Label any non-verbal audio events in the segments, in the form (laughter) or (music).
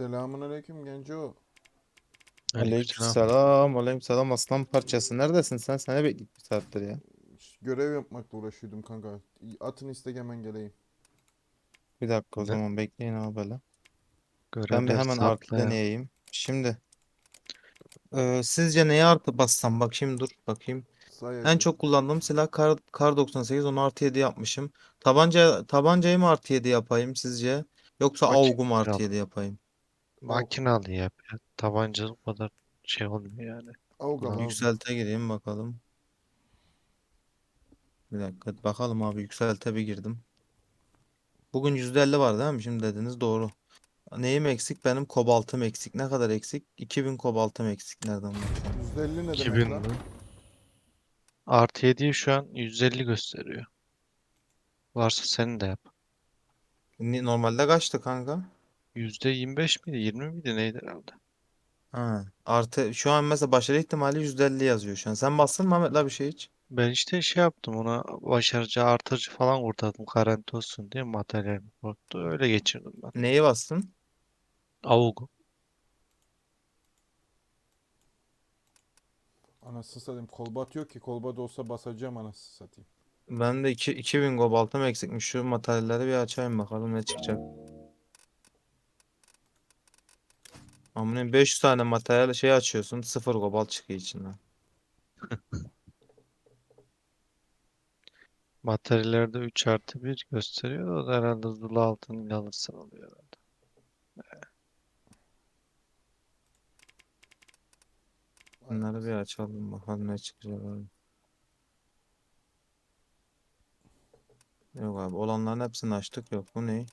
Selamun aleyküm genco. Aleykümselam. Aleykümselam. Aleykümselam aslan parçası. Neredesin sen? Seni bekledik bir saattir ya. Görev yapmakla uğraşıyordum kanka. Atın istek hemen geleyim. Bir dakika o Ne? zaman bekleyin abi böyle. Ben bir hemen artı deneyeyim. Şimdi eee, sizce neye artı bassam? Bak şimdi dur bakayım. Say En çok kullandığım silah kar, kar 98 onu artı 7 yapmışım. Tabanca tabancayı mı artı 7 yapayım sizce? Yoksa Makine AUG'u mu artı yap. 7 yapayım? Makinalı yap ya. Tabanca o kadar şey olmuyor yani. Avga. Yükselte gireyim bakalım. Bir dakika bakalım abi yükselte bir girdim. Bugün %50 var değil mi? Şimdi dediniz doğru. Neyim eksik? Benim kobaltım eksik. Ne kadar eksik? 2000 kobaltım eksik. Nereden bakacağım? %50 ne 2000 demek lan? mi? Artı 7'yi şu an 150 gösteriyor. Varsa senin de yap. Ni- Normalde kaçtı kanka? %25 miydi? 20 miydi? Neydi herhalde? Ha. Artı şu an mesela başarı ihtimali %50 yazıyor şu an. Sen bastın mı Ahmet'le bir şey hiç? Ben işte şey yaptım ona başarıcı artırıcı falan kurtardım garanti olsun diye materyal korktu. Öyle geçirdim ben. Neyi bastın? Avuk. Anasını satayım. Kolbat yok ki. Kolbat olsa basacağım anasını satayım. Ben de 2, 2000 kobaltım eksikmiş. Şu materyalleri bir açayım bakalım ne çıkacak. Amına 500 tane materyal şey açıyorsun. 0 kobalt çıkıyor içinden. (laughs) Materyallerde 3 artı 1 gösteriyor. O da herhalde zula altın alırsan oluyor herhalde. Vay Bunları bir açalım bakalım ne çıkacak abi. Yok abi olanların hepsini açtık yok bu ne?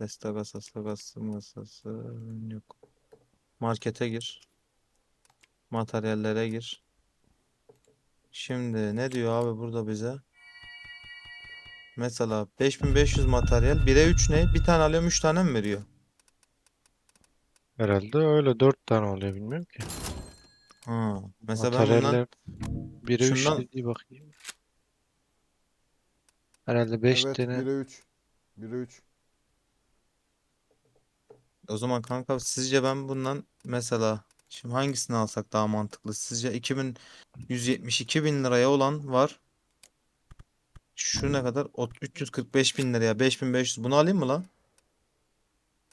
Destakas, Astakas, masası yok. Markete gir. Materyallere gir. Şimdi ne diyor abi burada bize? Mesela 5500 materyal 1'e 3 ne? Bir tane alıyorum 3 tane mi veriyor? Herhalde öyle 4 tane oluyor bilmiyorum ki. Ha. Mesela ben bundan Materyaller 1'e 3 şundan- dediği bakayım. Herhalde 5 Evet tane 1'e 3. 1'e 3. o zaman kanka sizce ben bundan mesela şimdi hangisini alsak daha mantıklı? Sizce 2172 bin liraya olan var. Şu ne kadar? O 345 bin liraya 5500 bunu alayım mı lan?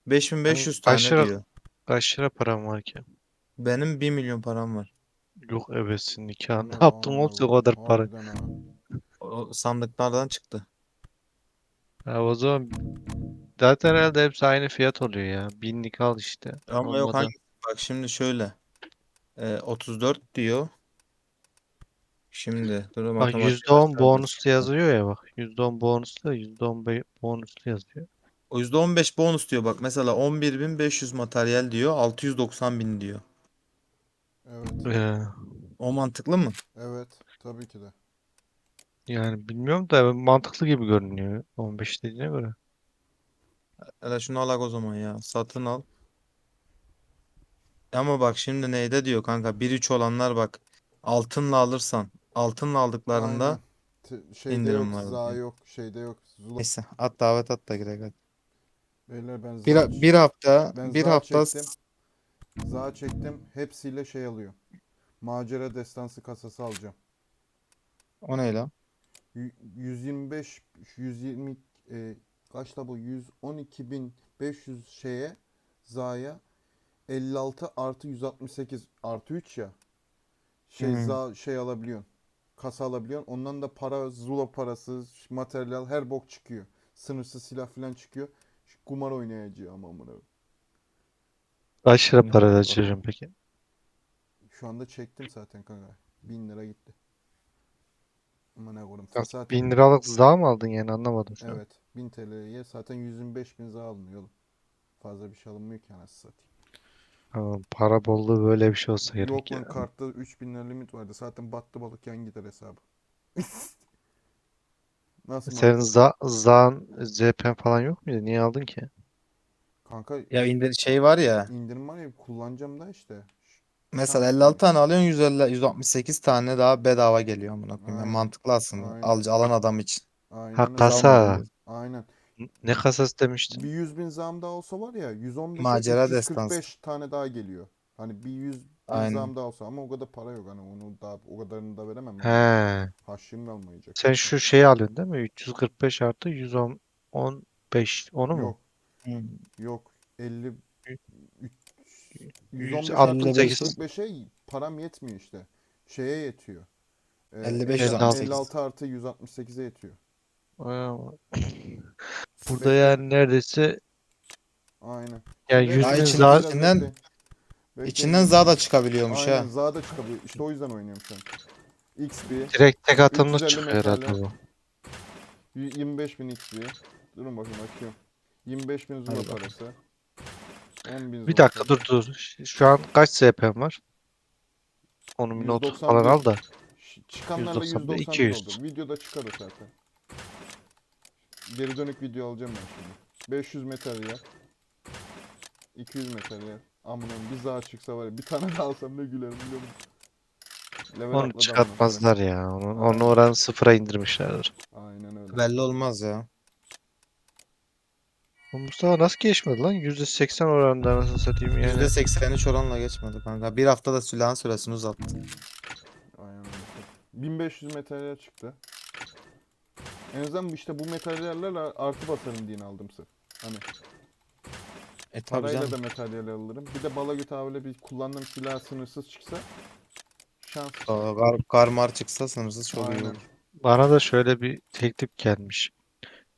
5500 tane kaç lira- diyor. kaç lira param var ki? Benim 1 milyon param var. Yok ebesin nikahı. Ne yaptın olsa o kadar para. ha. O sandıklardan çıktı. Ya o zaman zaten herhalde hepsi aynı fiyat oluyor ya. Binlik al işte. Ama yok Olmadı. hangi bak şimdi şöyle. Ee, 34 diyor. Şimdi dur Bak matematik %10 aşağıda bonuslu yazıyor ya bak. %10 bonuslu %10 be- bonuslu yazıyor. O %15 bonus diyor bak. Mesela 11.500 materyal diyor. 690 bin diyor. Evet. Ee, O mantıklı mı? Evet. Tabii ki de. yani bilmiyorum da mantıklı gibi görünüyor 15 dediğine göre. Hele şunu alak o zaman ya. Satın al. Ama bak şimdi neyde diyor kanka. 1-3 olanlar bak. Altınla alırsan. Altınla aldıklarında Aynen. T- şeyde indirim yok. var Za yok. Şeyde yok. Zula. neyse at davet at da girek hadi. Beyler ben Bir, za, bir hafta ben bir za hafta çektim. za çektim. Hepsiyle şey alıyor. Macera destansı kasası alacağım. o ne lan? Yü- 125 120 e, kaçta bu? 112.500 şeye zaya. 56 artı 168 artı 3 ya. Şey za şey alabiliyorsun kasa alabiliyorsun. Ondan da para zula parası materyal her bok çıkıyor. Sınırsız silah falan çıkıyor. Şu kumar oynayacağım ama amına. Kaç lira para harcayacağım peki? şu anda çektim zaten kanka. 1000 lira gitti amına koyayım Ya, zaten 1000 liralık zam mı aldın yani anlamadım şu an. Evet. 1000 TL'ye zaten 125 bin za alınıyor oğlum. Fazla bir şey alınmıyor ki anasını satayım. Ha, para bolluğu böyle bir şey olsa gerek Yok lan ya. kartta 3000 lira limit vardı. Zaten battı balık yan gider hesabı. (laughs) Nasıl Senin mantık? za zan ZP'n falan yok muydu? Niye aldın ki? Kanka Ya indir şey var ya. indirim var ya kullanacağım da işte. Mesela şans 56 diye. tane alıyorsun 150 168 tane daha bedava geliyor amına koyayım. Yani Aynen. mantıklı aslında. Aynen. Al, alan adam için. Aynen Ha öyle. kasa. Aynen. Ne kasası demiştin? Bir 100 bin zam daha olsa var ya 115 Macera 345 destansı. tane daha geliyor. Hani bir 100 bin Aynen. zam daha olsa ama o kadar para yok hani onu daha o kadarını da veremem. He. Haşim kalmayacak. Sen şu şeyi alıyorsun değil mi? 345 artı 110 15 onu mu? Yok Hı. yok 50 Yüz- 115 168. 145'e param yetmiyor işte. Şeye yetiyor. Ee, 55 elli- 168. 56 artı 168'e yetiyor. Burada yani neredeyse Aynen. yani 100 Ay bin içinden- zaten içinden- bekle. Bekle. İçinden za da çıkabiliyormuş Aynen ha. za da çıkabiliyor. İşte o yüzden oynuyorum şu an. XP direkt tek atımlı 350 çıkıyor herhalde metrele. bu. 25 bin XP. Durun bakayım açıyorum. 25 bin zula Hadi bakalım. parası. 10 bin Bir dakika dur dur. Şu an kaç SP'm var? Onu bir not 191. falan al da. Ş- Çıkanlarla 191, 191 200. oldu. Videoda çıkar o zaten. Geri dönük video alacağım ben şimdi. 500 materyal. 200 materyal. Aman bir daha çıksa var ya bir tane daha alsam ne gülerim biliyor musun? Level Onu atladı amına çıkartmazlar ya. Onu, onu oranı sıfıra indirmişlerdir. koyayım. Aynen öyle. Belli olmaz ya. Bu Mustafa nasıl geçmedi lan? %80 oranında anasını satayım yani. %83 oranla geçmedi kanka. Bir haftada silahın süresini uzattı. Aynen öyle. 1500 materyal çıktı. En azından işte bu materyallerle artı basarım diye aldım sırf. Hani E tabi parayla canım. da materyal alırım. Bir de bala göt abiyle bir kullandığım silah sınırsız çıksa şans. Aa, Gar, garmar çıksa sınırsız çok iyi Aynen. olur. Bana da şöyle bir teklif gelmiş.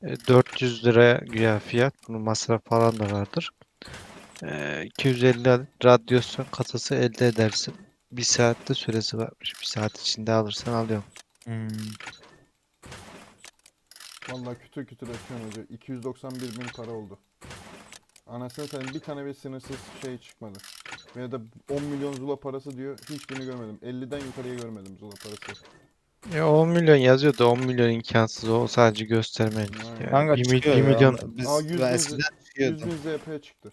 E, 400 lira güya fiyat. Bunun masraf falan da vardır. E, 250 adet radyasyon kasası elde edersin. Bir saatte süresi varmış. Bir saat içinde alırsan alıyorum. Hmm. Vallahi kütür kütür açıyorum hoca. 291 bin para oldu. Anasını satayım bir tane bir sınırsız şey çıkmadı. Veya da 10 milyon zula parası diyor. Hiçbirini görmedim. 50'den yukarıya görmedim zula parası. Ya 10 milyon yazıyor da 10 milyon imkansız o sadece göstermelik. Yani Kanka bir, mil- çıkıyor bir ya. milyon Biz, Aa, yüz ben bin- eskiden 100 çıkıyordu. bin ZP çıktı.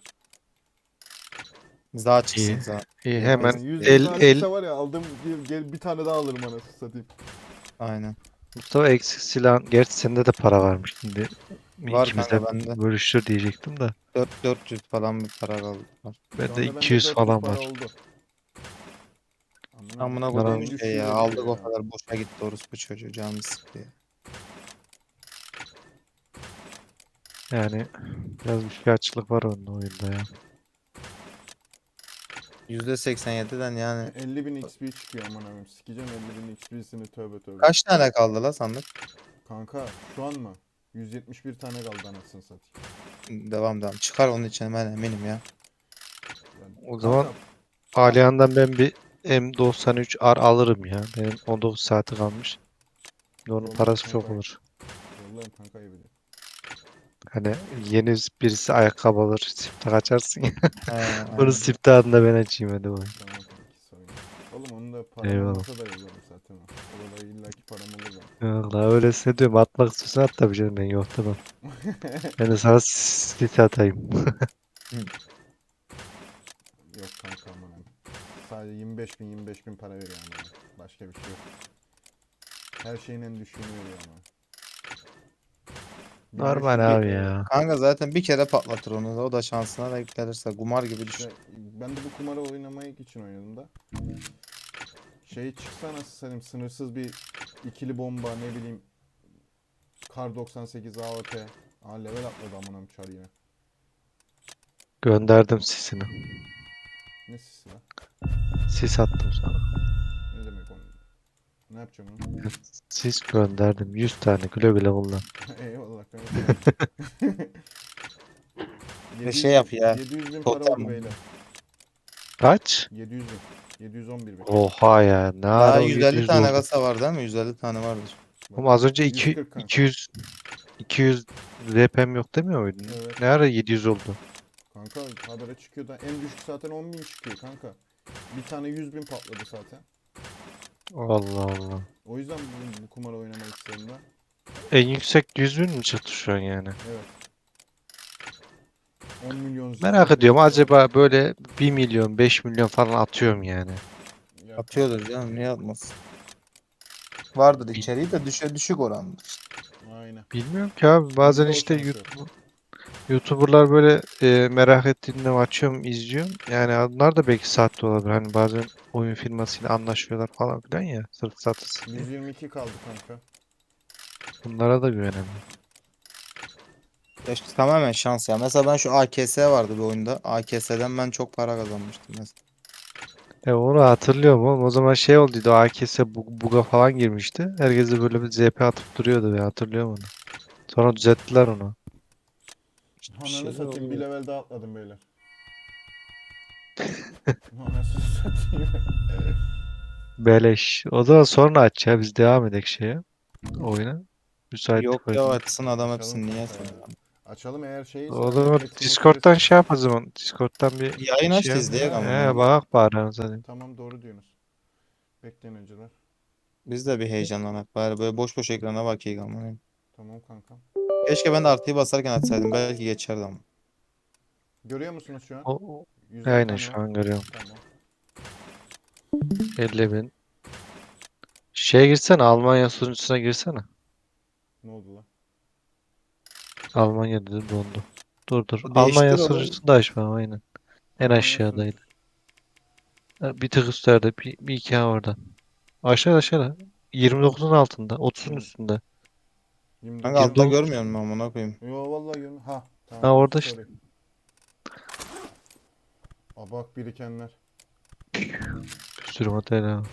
Daha çıksın İyi. zaten. iyi, hemen 100 el el var ya aldım gel, gel bir tane daha alırım anasını satayım. Aynen. Mustafa eksik silah. Gerçi sende de para varmış şimdi. Var İkimiz kanka bende. bölüştür diyecektim de. 4 400 falan bir para kaldı. Var. Şu Bende anda bende 200 400 falan para var. Oldu. Amına koyduğum şey ya. Aldık o kadar boşa gitti orospu çocuğu canımı sıktı ya. Yani biraz bir fiyatçılık var onun oyunda ya. %87'den yani. 50 bin XP çıkıyor aman abim. Sikeceğim 50 bin XP'sini tövbe tövbe. Kaç tane kaldı la sandık? Kanka şu an mı? 171 tane kaldı anasını satayım. Devam devam. Çıkar onun için ben eminim ya. Yani O zaman kanka, Aliyan'dan ben bir M93R alırım ya. Benim 19 saati kalmış. Onun parası çok kanka. olur. Kanka. Hani yeni birisi ayakkabı alır. Sipte kaçarsın ya. Bunu (laughs) siftahında ben açayım hadi bakayım. Tamam kanki sorun. yok. Oğlum onun da param Eyvallah. olmasa da yollarım zaten o. Orada illaki param olur ben. Allah öylesine diyorum atmak istiyorsan at tabii canım ben yok tamam. (laughs) Ben de sana sit atayım. (laughs) Yok kanka. Sadece 25 bin 25 bin para veriyor ama. Başka bir şey yok. Her şeyin en düşüğünü veriyor ama. Normal 1500 abi ya. Kanka zaten bir kere patlatır onu da. O da şansına da yüklenirse. Kumar gibi düşün. İşte ben de bu kumarı oynamak için oynadım da. Şey çıksa nasıl satayım sınırsız bir ikili bomba ne bileyim Kar 98 AWP. Aa level atladı amanım çar yine. Gönderdim sisini. Ne sisi lan? Sis attım sana. Ne demek onu? Ne yapacağım onu? Sis gönderdim. 100 tane güle güle. (laughs) Eyvallah kanka. (laughs) Bir şey yap ya. 700 bin para oldu mi? beyler. Kaç? 700 bin. 711 bin. Oha ya ne Daha ara o 150 700 tane oldu? kasa var değil mi? 150 tane vardır. Ama az önce 200 140 kanka. 200 200 RP'm yok demiyor muydun? Evet. Ne ara 700 oldu? Kanka habere çıkıyor da en düşük zaten 10 bin çıkıyor kanka. Bir tane 100 bin patladı zaten. Allah Allah. O yüzden bu, bu kumarı oynamak istedim ben. En yüksek 100 bin mi çıktı şu an yani? Evet. 10 milyon Merak ediyorum acaba böyle 1 milyon 5 milyon falan atıyorum yani. Ya Atıyordur canım niye atmasın? Vardır içeriği de düşe düşük orandır. Aynen. Bilmiyorum ki abi. Bazen işte. YouTube, YouTuber'lar böyle e, merak ettiğimde açıyorum, izliyorum. Yani onlar da belki sahte olabilir. Hani bazen oyun firmasıyla anlaşıyorlar falan filan ya. Sırf satılsın diye. 122 kaldı kanka. Bunlara da güvenemiyorum. Ya işte tamamen şans ya. Mesela ben şu AKS vardı bir oyunda. AKS'den ben çok para kazanmıştım mesela. E onu hatırlıyorum oğlum. O zaman şey olduydu. AKS bu- buga falan girmişti. Herkes de böyle bir ZP atıp duruyordu ve hatırlıyorum onu. Sonra düzelttiler onu. Bir Ananı şeyler satayım bir oluyor. level daha atladım beyler. (laughs) Anasını satayım. Beleş. O zaman sonra aç ya. Biz devam edek şeye. Oyuna. Müsaitlik Yok ya açsın adam hepsini niye ya. açalım? Açalım eğer şeyse. O zaman Discord'dan şey yap o zaman. Discord'dan bir Yayın aç şey da yap. izleyek ama. He bak bari zaten. Tamam doğru diyorsunuz. Bekleyin önceler. Biz de bir heyecanlanak bari böyle boş boş ekrana bakayım ama. Tamam kankam. Keşke ben de artıyı basarken açsaydım belki geçerdi ama. Görüyor musunuz şu an? O, aynen şu an görüyorum. Tamam. 50 bin. Şeye girsene Almanya sunucusuna girsene. Ne oldu lan? Almanya dedi dondu. Dur dur. O Almanya oğlum. sunucusunu da açma aynen. En aşağıdaydı. Ha, Bir tık üstlerde bir, bir iki ha orada. Aşağı aşağı. 29'un altında. 30'un Hı. üstünde. 24. Kanka altta 29. görmüyor musun amına koyayım? Yo vallahi görmüyorum. Ha. Tamam. Ha, orada sorry. Aa bak birikenler. Bir sürü model ha.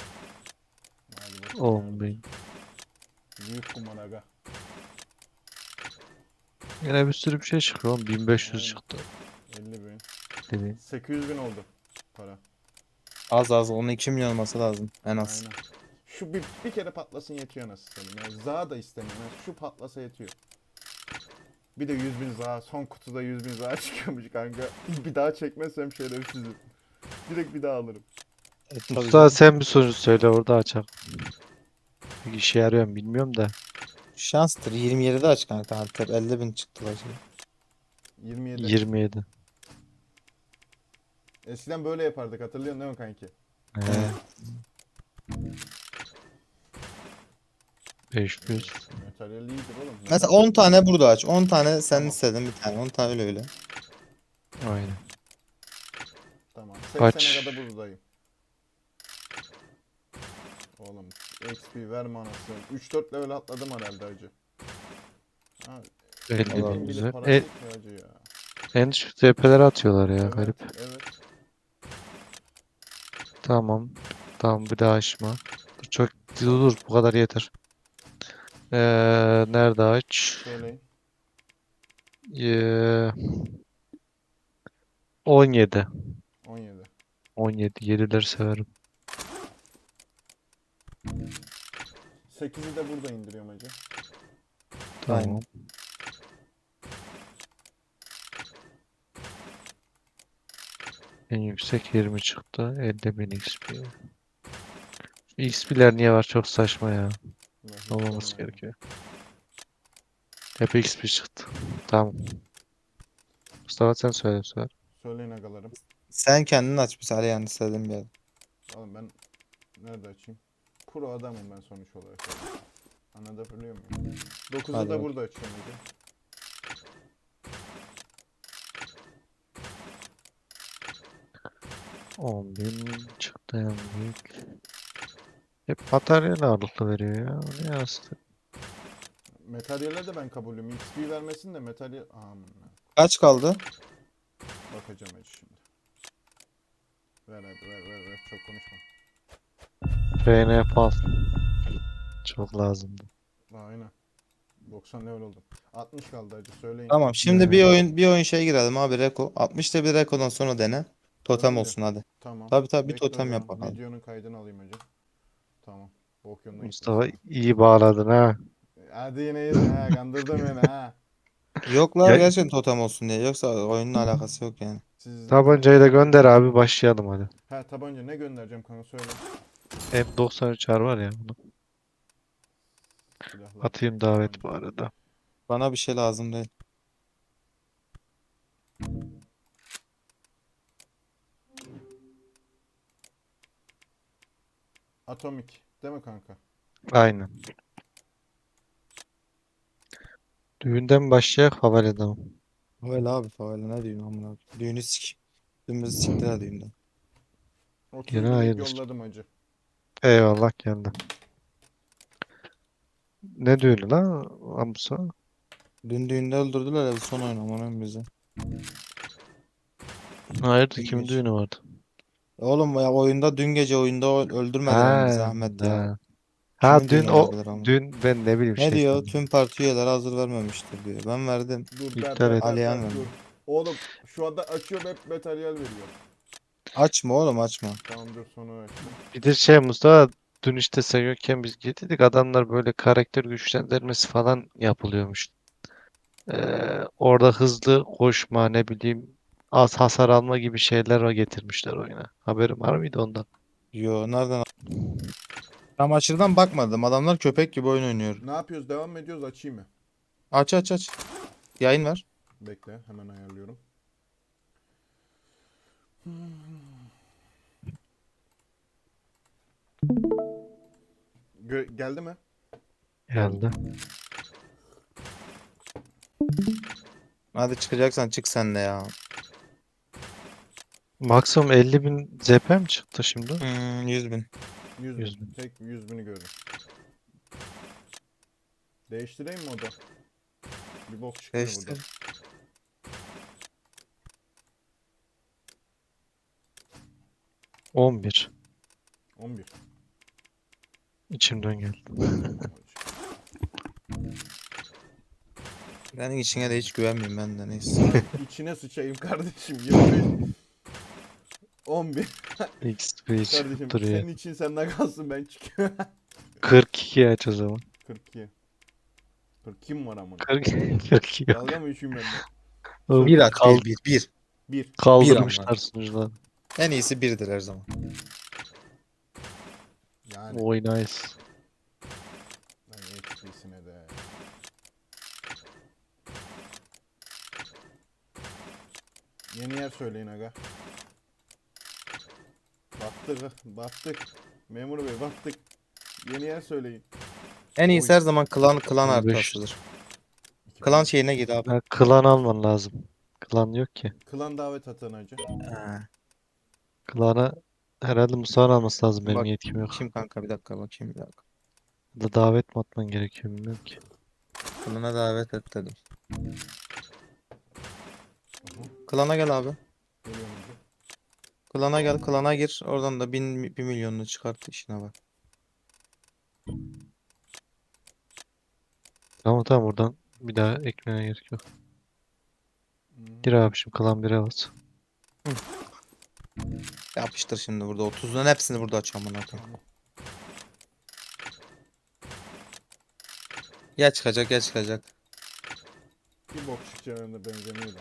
Hadi bakalım. 10 bin. Büyük kumar aga. Yine bir sürü bir şey çıkıyor. oğlum. 1500 Aynen. çıktı. 50 bin. Dedi. 800 bin oldu para. Az az onun 2 milyon olması lazım en az. Aynen. Şu bir, bir kere patlasın yetiyor nasıl söyleyeyim. Yani za da istemiyorum. Yani şu patlasa yetiyor. Bir de 100 bin za. Son kutuda 100 bin za (laughs) çıkıyormuş kanka. Bir daha çekmezsem şerefsizim. Direkt bir daha alırım. E, Usta canım. sen bir sonuç söyle orada açak. Bir işe yarıyor mu bilmiyorum da. Şanstır 27'de aç kanka artık 50 bin çıktılar şimdi. 27. 27. Eskiden böyle yapardık hatırlıyorsun değil mi kanki? He. 500. Materyal iyidir oğlum. Mesela 10 tane burada aç. 10 tane sen Tamam. istedin bir tane. 10 tane öyle öyle. Aynen. Tamam. Kaç? 80'e kadar buradayım. Oğlum XP verme anasını. 3-4 level atladım herhalde acı. Ha, 50 Allah bin bile güzel. para E, ya ya. en düşük TP'leri atıyorlar ya Evet, garip. evet. Tamam. Tamam bir daha açma. Dur çok dur, dur bu kadar yeter. Ee, nerede aç? Söyleyin. Ee, 17. 17. 17. 7'leri severim. 8'i de burada indiriyorum acı. Aynen. Tamam. En yüksek 20 çıktı. 50.000 XP. XP'ler niye var? Çok saçma ya. Olmaması gerekiyor. Hep XP çıktı. Tamam. Mustafa sen söyle söyle. Söyleyin agalarım. Sen kendin aç misal yani istediğin bir yer. Oğlum ben nerede açayım? Pro adamım ben sonuç olarak. Anlatabiliyor muyum? 9'u Hadi da bak. burada açıyorum acı. On bin çıktı en büyük. Hep materyal ağırlıklı veriyor ya. Ne aslında? Materyale de ben kabulüm. XP vermesin de materyal... Aman. Kaç kaldı? Bakacağım acı şimdi. Ver hadi ver ver ver. Çok konuşma. RNF al. Çok lazımdı. Aynen. 90 level oldum. 60 kaldı acı söyleyin. Tamam şimdi bir oyun bir oyun şey girelim abi Reko. 60'ta bir Reko'dan sonra dene. Totem Öyle. olsun hadi. Tamam. Tabii tabii bir Bekle o totem zaman. yap bakalım. Videonun kaydını alayım acı. Tamam. Bok yoluna Mustafa gitmesin. iyi bağladın ha. Hadi yine yedin ha. Kandırdın beni ha. (laughs) Yok lan Ya- gerçekten totem olsun diye. Yoksa oyunla alakası yok yani. Siz Tabancayı da gönder abi başlayalım hadi. Ha tabanca ne göndereceğim kanka söyle. M93 R var ya bunu. Silahlar. Atayım davet bu arada. Bana bir şey lazım değil. Atomik. Değil mi kanka? Aynen. Düğünden başlayak mı? Öyle abi favela ne düğün amına koyayım. Düğünü sik. Dümdüz siktiler düğünden. 30 Yine binlik hayırdır. yolladım hacı. Eyvallah geldi. Ne düğünü lan Amsa? Dün düğünde öldürdüler ya son oyun amına bizi. Hayırdır kimin düğünü vardı? Oğlum ya oyunda dün gece oyunda ö- öldürmediler bizi Ahmet ya. ha. Ha Kimin dün o ama? dün ben ne bileyim Ne şey diyor? Tüm parti üyeleri hazır vermemiştir diyor. Ben verdim. Dur İptal et. ber Aliyan ber, verdi. dur. Oğlum şu anda açıyorum hep materyal veriyor. Açma oğlum açma. Tamam dur sonra. Bir de şey Mustafa dün işte sen yokken biz gittik adamlar böyle karakter güçlendirmesi falan yapılıyormuş. Ee, orada hızlı koşma ne bileyim az hasar alma gibi şeyler o getirmişler oyuna. Haberin var mıydı ondan? Yo nereden? Tam açıdan bakmadım. Adamlar köpek gibi oyun oynuyor. Ne yapıyoruz? Devam mı ediyoruz? Açayım mı? Aç aç aç. Yayın ver. Bekle hemen ayarlıyorum. Gö- geldi mi? Geldi. Hadi çıkacaksan çık sen de ya. Maksimum 50 bin ZP mi çıktı şimdi? Hmm, 100 bin. 100 Yüz bin. bin. Tek 100 bini gördüm. Değiştireyim mi o da? Bir bok çıkmıyor burada. Değiştir. — 11. 11. İçimden geldi. Benim içine de hiç güvenmiyorum ben de neyse. (laughs) İçine sıçayım kardeşim. 25. 11. XP Kardeşim çıkıp duruyor. senin için senden kalsın ben çıkıyorum. (laughs) 42 aç o zaman. 42. Dur kim var amına? 40, 42 yok. Dalga mı üçüm bende? Oğlum, bir at kal- bir bir bir. 1. kaldırmışlar sunucuları. En iyisi birdir her zaman. Yani. Oy nice. De. Yeni yer söyleyin aga. Battık, battık. Memur bey battık. Yeni yer söyleyin. En iyisi her zaman klan klan 15. arkasıdır. Klan şeyine git abi. Ha, klan alman lazım. Klan yok ki. Klan davet atan hacı. Ha, Klana herhalde Musa'nın alması lazım. Benim Bak, yetkim yok. Kim kanka bir dakika bakayım bir dakika. Ya Da davet mi atman gerekiyor bilmiyorum ki. Klana davet et dedim. Klana gel abi. Klana gel klana gir. Oradan da bin, bir milyonunu çıkart işine bak. Tamam tamam buradan bir daha ekmene gerek yok. Hmm. Gir abi şimdi klan 1'e bas. Yapıştır şimdi burada 30'ların hepsini burada açıyorum bunu koyayım. Ya çıkacak ya çıkacak. Bir bok çıkacağına benzemiyor da.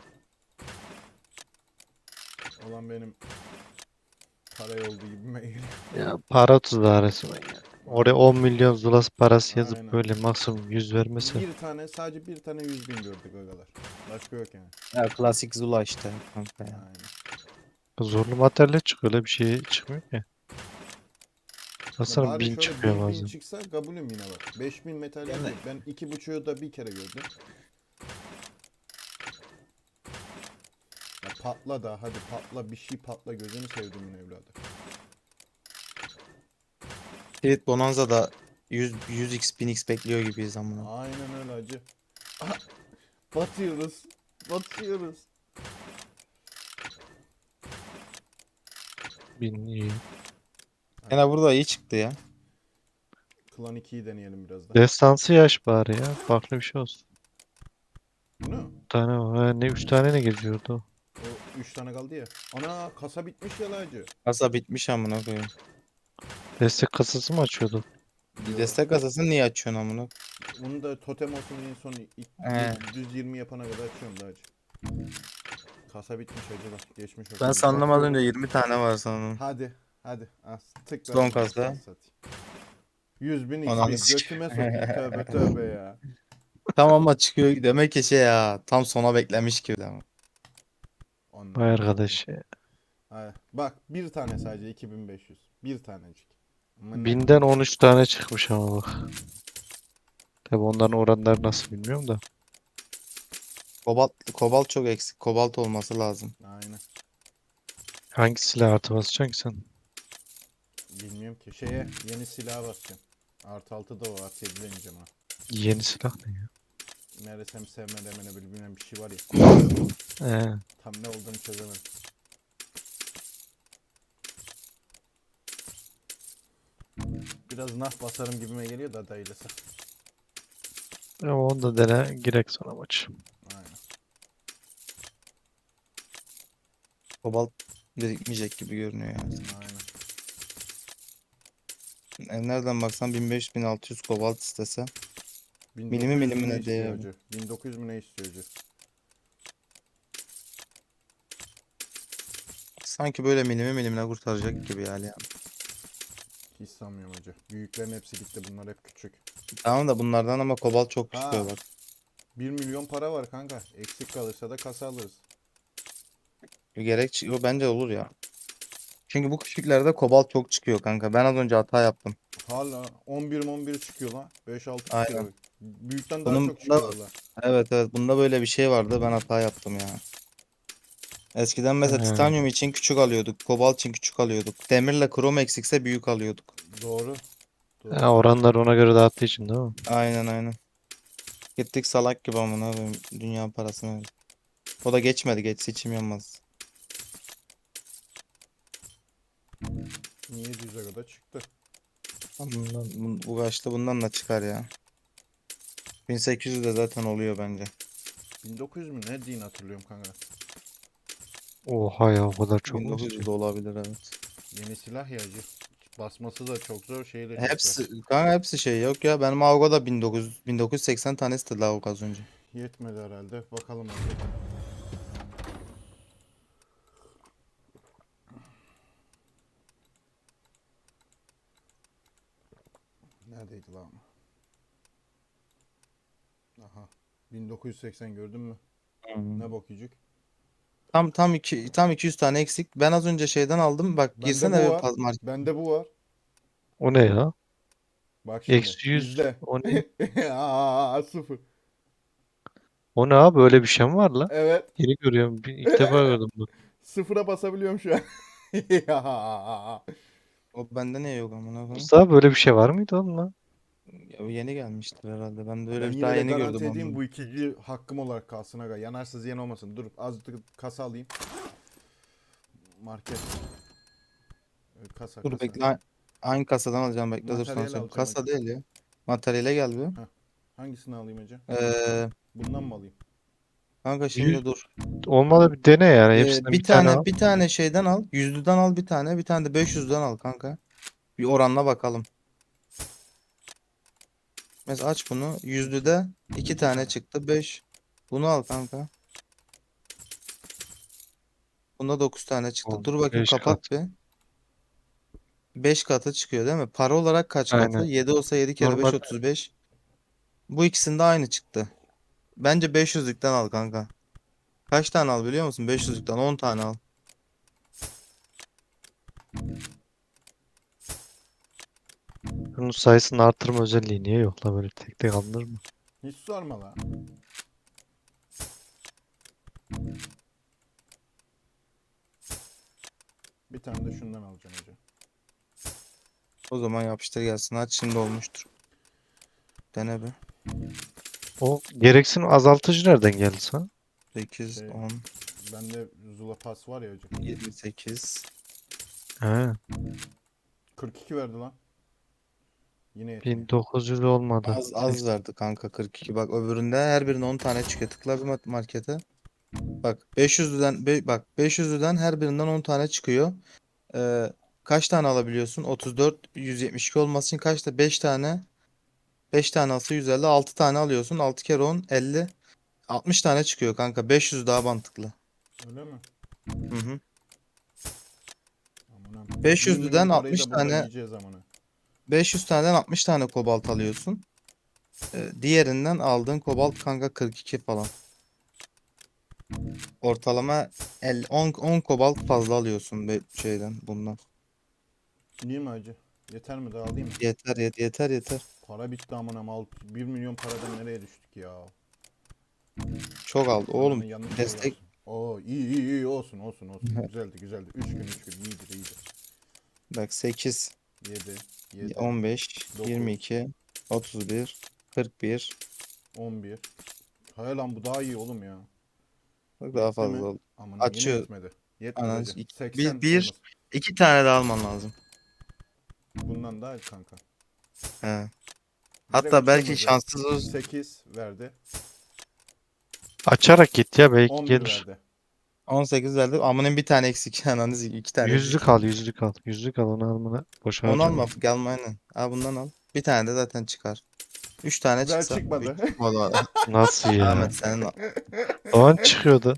Olan benim para yoldu gibime geliyor. Ya para tuzağı resmen ya. Oraya 10 milyon zulası parası yazıp Aynen. böyle maksimum 100 vermese. Bir tane sadece bir tane 100 bin gördük agalar. Başka yok yani. Ya klasik Zula işte kanka ya. Aynen. Zorlu materyaller çıkıyor öyle bir şey çıkmıyor ki. Ya Aslında bari 1000 şöyle çıkıyor 1000 bazen. çıksa kabulüm yine bak. 5000 metal Yani-. Ben iki buçuğu da bir kere gördüm. Patla da hadi patla bir şey patla gözünü sevdiğimin evladı. Tweet Bonanza da 100 100x 1000x bekliyor gibiyiz amına. Aynen öyle hacı. Ah, (laughs) Batıyoruz. Batıyoruz. 1000 iyi. Yine burada iyi çıktı ya. Klan 2'yi deneyelim biraz da. Destansı yaş bari ya. Farklı bir şey olsun. Bunu? Bir tane var. Ha, ne 3 tane ne geziyordu 3 tane kaldı ya. Ana kasa bitmiş ya la hacı. Kasa bitmiş amına koyayım. Destek kasası mı açıyordu? Destek kasasını niye açıyorsun amına? Bunu da totem olsun en son ilk He. düz 20 yapana kadar açıyorum da hacı. Kasa bitmiş hacı bak geçmiş olsun. Ben sandım az önce 20 tane var sandım. Hadi hadi as tıkla. Son kasa. satayım, satayım. 100 bin Ananı XP götüme sokayım tövbe tövbe ya. (laughs) Tamam ama çıkıyor demek ki şey ya tam sona beklemiş gibi ama. Ondan Vay arkadaş ya. Ha, bak bir tane sadece 2500. Bir tanecik. Amına Binden 13 tane çıkmış ama bak. Tabi onların oranları nasıl bilmiyorum da. Kobalt, kobalt çok eksik. Kobalt olması lazım. Aynen. Hangi silah artı basacaksın ki sen? Bilmiyorum ki. Şeye yeni silah basacağım. Artı 6 da o artı 7 deneyeceğim ha. Yeni silah ne ya? Neresem sevme demene bilmem bir şey var ya. Ee, Tam ne olduğunu çözemedim. Biraz nah basarım gibime geliyor da dayılısı. ama onu da dene girek sonra maç. Aynen. Kobalt birikmeyecek gibi görünüyor yani. Aynen. E, Nereden baksan 1500-1600 kobalt istese. 1900 Milimi mü milimine ne istiyor değer. hoca? 1900 mü ne istiyor hoca? Sanki böyle milimi milimine kurtaracak gibi yani. ya. Hiç sanmıyorum hoca. Büyüklerin hepsi gitti. Bunlar hep küçük. Tamam da bunlardan ama kobalt çok Ha. çıkıyor bak. 1 milyon para var kanka. Eksik kalırsa da kasa alırız. Gerek çıkıyor bence olur ya. Çünkü bu küçüklerde kobalt çok çıkıyor kanka. Ben az önce hata yaptım. Hala 11 11 çıkıyor lan. 5-6 Aynen. çıkıyor. Büyükten daha Bunun çok çıkıyor valla. Evet evet bunda böyle bir şey vardı. Ben hata yaptım ya. Eskiden mesela He. titanyum için küçük alıyorduk. Kobalt için küçük alıyorduk. Demirle krom eksikse büyük alıyorduk. Doğru. Doğru. Ha, oranlar ona göre dağıttığı için değil mi? Aynen aynen. Gittik salak gibi amına koyayım. Dünya parasını verdik. O da geçmedi. Geçse içim yanmaz. Niye düze kadar çıktı? Bundan, bu, bu kaçta bundan da çıkar ya. 1800 de zaten oluyor bence. 1900 mü ne din hatırlıyorum kanka. Oha ya o kadar çok mu 1900 de olabilir evet. Yeni silah ya acı. Basması da çok zor. Şeyi de çok zor. Hepsi kanka hepsi şey yok ya. Benim Avgo'da 1900 1980 tanesi de lavuk az önce. Yetmedi herhalde. Bakalım hadi. Neredeydi lan? Aha. 1980 gördün mü? Ne bok yücük. Tam tam iki, tam 200 tane eksik. Ben az önce şeyden aldım. Bak Bende girsene bu var. paz- market. Bende bu var. O ne ya? Bak şimdi. Eksi 100. izle. O ne? (laughs) Aa, sıfır. O ne abi? Öyle bir şey mi var la? Evet. Yeni görüyorum. Bir, ilk defa (laughs) gördüm bunu. Sıfıra basabiliyorum şu an. (laughs) Ya. O bende niye yok amına koyayım? Mustafa böyle bir şey var mıydı oğlum lan? Ya, o yeni gelmiştir herhalde. Ben de öyle Ben daha yeni gördüm edeyim onu. bu ikinci hakkım olarak kalsın aga. Yanarsız yen olmasın. Dur azıcık kasa alayım. Market. Ee, Kasa Dur kasa. bekle. Aynı kasadan alacağım bekle dur sana söyleyeyim. Kasa hadi. değil ya. Materyale gel bir. Hangisini alayım hocam? Ee, Bundan mı alayım? kanka şimdi Yüz- dur. Olmadı bir dene yani. Ee, Hepsinden bir bir tane tane al. bir tane şeyden al. Yüzlüden al bir tane. Bir tane de 500'den al kanka. Bir oranla bakalım. Mesela aç bunu. Yüzlüde iki tane çıktı. 5. Bunu al kanka. Bunda 9 tane çıktı. Oldu, Dur bakayım beş kapat bir. 5 katı çıkıyor değil mi? Para olarak kaç katı? Aynen. 7 olsa 7 kere 5 Normal- 35. Bu ikisinde aynı çıktı. Bence 500'lükten al kanka. Kaç tane al biliyor musun? 500'lükten 10 tane al. Bunun sayısını artırma özelliği niye yok la böyle tek tek alınır mı? Hiç sorma lan. Bir tane de şundan alacağım hocam. O zaman yapıştır gelsin. Aç şimdi olmuştur. Dene bir. O gereksinim azaltıcı nereden geldi sana? 8, Şey- 10, Bende Zula Pass var ya hocam. 28. He, 42 verdi lan. Yine yetmiyor. 1900 olmadı. Az az verdi kanka 42. Bak öbüründe her birine 10 tane çıkıyor. Tıkla bir markete. Bak 500'den be- bak 500'den her birinden 10 tane çıkıyor. Ee, kaç tane alabiliyorsun? 34 172 olması için kaçta? 5 tane. 5 tane alsa 150, 6 tane alıyorsun. 6 kere 10 50. 60 tane çıkıyor kanka. 500 daha mantıklı. Öyle mi? Hı hı. Aman 500'lüden 60 tane- Yiyeceğiz. 500 taneden 60 tane kobalt alıyorsun. Ee, diğerinden aldığın kobalt kanka 42 falan. Ortalama 50, 10, 10 kobalt fazla alıyorsun be şeyden bundan. Niye mi hacı? Yeter mi daha alayım mı? Yeter yet- yeter yeter. Para bitti amına mal. 1 milyon paradan nereye düştük ya? Çok aldı. Oğlum yanlış destek- yollarsın. Oo iyi iyi iyi olsun olsun olsun. güzeldi güzeldi. 3 gün 3 gün iyidir iyidir. bak 8, 7 7 15, Dokuz. 22, 31, 41. 11. Hay lan bu daha iyi oğlum ya. Bak daha fazla mi? oldu. Aman Açıyor. yetmedi. Yetmedi. Ana, hacı. iki- 80 bir- olması. İki tane daha alman lazım. Bundan daha iyi kanka. He. Hatta belki şanssız olursun. 8 verdi. Açarak git ya belki 11 gelir. verdi. 18 verdi. Amının bir tane eksik. (laughs) Ananı sikeyim, iki tane Yüzlük al yüzlük al. Yüzlük al onu almana boş Onu harcama. alma. Gel aynen. Al bundan al. Bir tane de zaten çıkar. Üç tane Güzel çıksa. çıkmadı. Üç çıkmadı. (laughs) Nasıl ya? Ahmet senin al. O an çıkıyordu.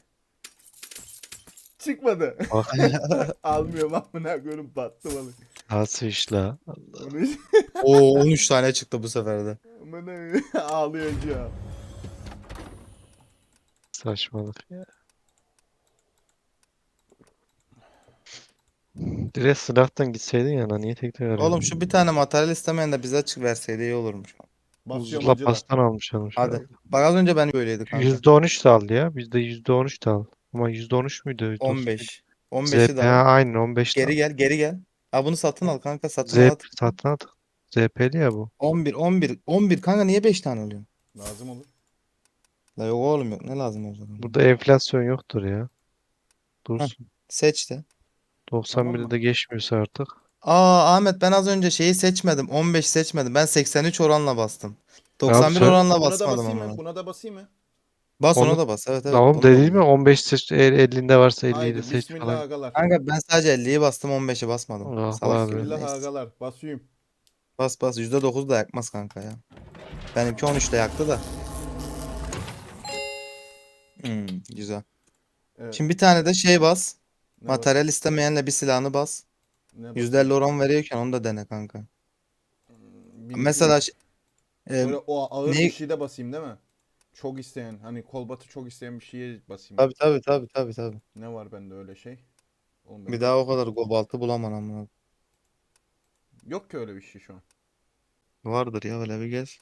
Çıkmadı. Bak (laughs) Almıyorum amına koyayım battı balık. nasıl iş la? Onu Oo 13 tane çıktı bu sefer de. amına ağlayacağım. Saçmalık ya. Direkt silahtan gitseydin ya lan niye tekrar Oğlum arıyorsun? şu bir tane materyal istemeyen de bize açık verseydi iyi olurmuş. Basıyorum Uzula hacı da. pastan almış almış. Hadi. Bak az önce ben böyleydi kanka. %13 de al ya. Bizde %13 de al. Ama %13 müydü? 15. 15'i ZP de al. ha, aynen 15 de Geri gel, geri gel. Ha bunu satın al kanka, satın al. ZP satın at. ZP'li ya bu. 11, 11, 11 kanka niye 5 tane alıyorsun? Lazım olur. La yok oğlum yok. Ne lazım olacak? Burada enflasyon yoktur ya. Dursun. Seç de. 91'de mı? de geçmiyorsa artık. Aa Ahmet ben az önce şeyi seçmedim. 15 seçmedim. Ben 83 oranla bastım. 91 sen- oranla Buna da basmadım basayım ama. mı? Buna da basayım mı? Bas ona Onu- da bas. Evet evet. Tamam bunu da dediğim mi alacağım. 15 seç, el- elinde varsa 50'yi de Haydi seç bismillah falan. agalar. Kanka ben sadece 50'yi bastım 15'i basmadım. Ah Salak gibi. be. Bismillah Neyse. agalar. Basıyorum. Bas bas %9 da yakmaz kanka ya. Benimki 13 de yaktı da. Hmm, güzel. Evet. Şimdi bir tane de şey bas. Ne Materyal istemeyenle bir silahını bas. ne %50 oran veriyorken onu da dene kanka. Bir- Mesela ş- e, Böyle o ağır ne- bir şey de basayım değil mi? Çok isteyen hani kolbatı çok isteyen bir şeye basayım. tabii tabii tabii tabii tabii. Ne var bende öyle şey? Oğlum Bir daha o kadar kobaltı bulamam ama. Yok ki öyle bir şey şu an. Vardır ya öyle bir gez.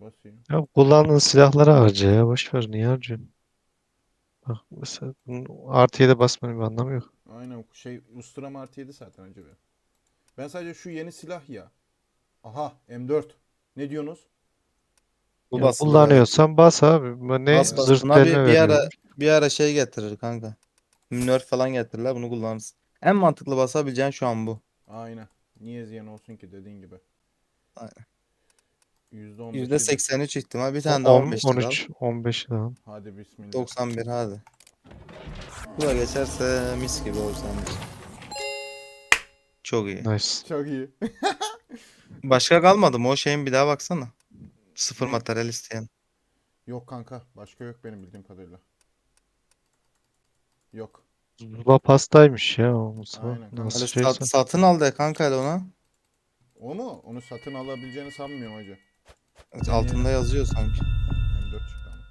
Basıyorum. Ya kullandığın silahları harca ya. Boş ver niye harcıyorsun? Bak mesela bunun artı 7 basmanın bir anlamı yok. Aynen şey Ustura Martı 7 zaten önce benim. Ben sadece şu yeni silah ya. Aha M4. Ne diyorsunuz? Bu Ya basılır kullanıyorsan bas abi. Bu Ne Bas bas. zırt Buna bir, bir ara bir ara şey getirir kanka. Nerf falan getirirler bunu kullanırsın. En mantıklı basabileceğin şu an bu. Aynen. Niye ziyan olsun ki dediğin gibi. Aynen. %15 %83 ihtimal bir tane daha 10, 15 lira al. 13, 15 daha. Hadi bismillah. 91 hadi. Bu da geçerse mis gibi için. Çok iyi. Nice. Çok iyi. (laughs) Başka kalmadı mı? O şeyin bir daha baksana. Sıfır materyal isteyen. Yok kanka. Başka yok benim bildiğim kadarıyla. Yok. Zula pastaymış ya o. Aynen kanka. Nasıl Öyle şeyse. sat- satın al de kanka hele ona. O mu? Onu satın alabileceğini sanmıyorum hacı. Altında yazıyor sanki. M4 çıktı ama.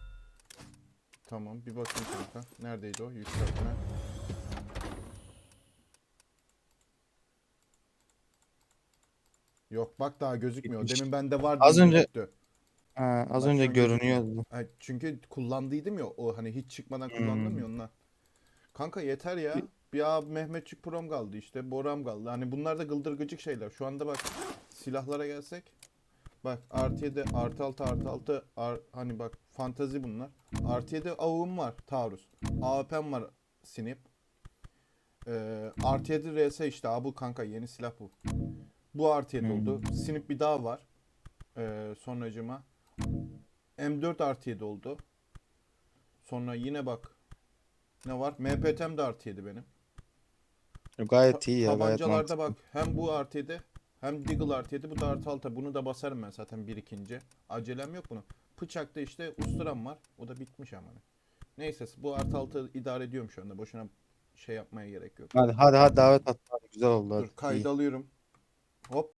Tamam bir bakayım kanka. Neredeydi o? Yükseltme. Yok bak daha gözükmüyor. Demin bende vardı. Az önce- gözüktü. Ha, az Bak önce şu an görünüyordu. Ha, çünkü kullandıydım ya o hani hiç çıkmadan kullandım Hmm. ya onunla. Kanka yeter ya. Bir abi Mehmetçik Prom kaldı işte. Boram kaldı. Hani bunlar da gıldır gıcık şeyler. Şu anda bak silahlara gelsek. Bak artı 7, artı 6, artı 6 ar- hani bak fantazi bunlar. Artı 7 avum var Taurus. AWP'm var Snip. Ee, artı 7 RS işte abi bu kanka yeni silah bu. Bu artı 7 oldu. Snip bir daha var. Ee, sonracıma. M4 artı 7 oldu. Sonra yine bak. Ne var? MPT'm de artı 7 benim. Gayet iyi ya Tabancalarda bak hem bu artı 7 hem Deagle artı 7 bu da artı 6. Bunu da basarım ben zaten bir ikinci. Acelem yok bunu. Bıçakta işte usturam var. O da bitmiş ama. Neyse bu artı 6 idare ediyorum şu anda. Boşuna şey yapmaya gerek yok. Hadi hadi hadi davet at. Hadi, güzel oldu hadi. Dur iyi. kaydı alıyorum. Hop.